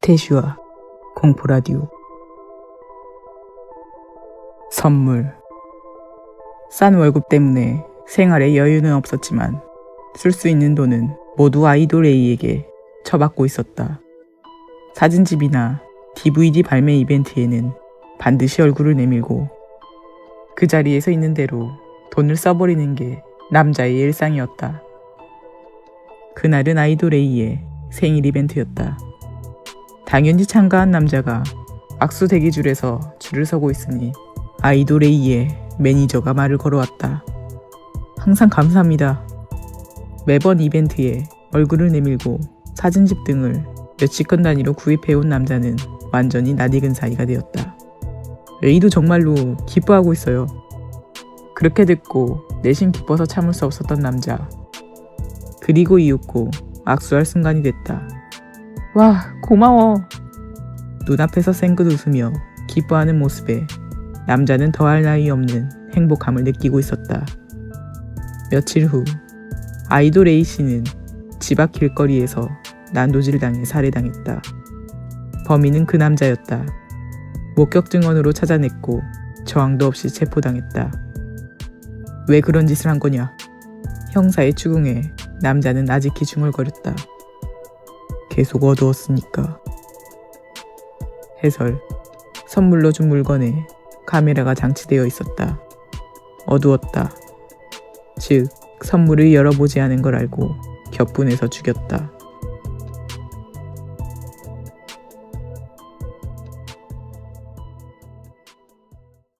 태슈와 공포라디오 선물 싼 월급 때문에 생활에 여유는 없었지만 쓸 수 있는 돈은 모두 아이돌 A에게 처받고 있었다. 사진집이나 DVD 발매 이벤트에는 반드시 얼굴을 내밀고 그 자리에서 있는 대로 돈을 써버리는 게 남자의 일상이었다. 그날은 아이돌 A의 생일 이벤트였다. 당연히 참가한 남자가 악수 대기줄에서 줄을 서고 있으니 아이돌 A의 매니저가 말을 걸어왔다. 항상 감사합니다. 매번 이벤트에 얼굴을 내밀고 사진집 등을 몇십건 단위로 구입해온 남자는 완전히 낯익은 사이가 되었다. A도 정말로 기뻐하고 있어요. 그렇게 듣고 내심 기뻐서 참을 수 없었던 남자. 그리고 이윽고 악수할 순간이 됐다. 와, 고마워. 눈앞에서 생긋 웃으며 기뻐하는 모습에 남자는 더할 나위 없는 행복함을 느끼고 있었다. 며칠 후 아이돌 A씨는 집 앞 길거리에서 난도질 당해 살해당했다. 범인은 그 남자였다. 목격 증언으로 찾아냈고 저항도 없이 체포당했다. 왜 그런 짓을 한 거냐? 형사의 추궁에 남자는 아직히 중얼거렸다. 계속 어두웠으니까. 해설. 선물로 준 물건에 카메라가 장치되어 있었다. 어두웠다. 즉, 선물을 열어보지 않은 걸 알고 격분해서 죽였다.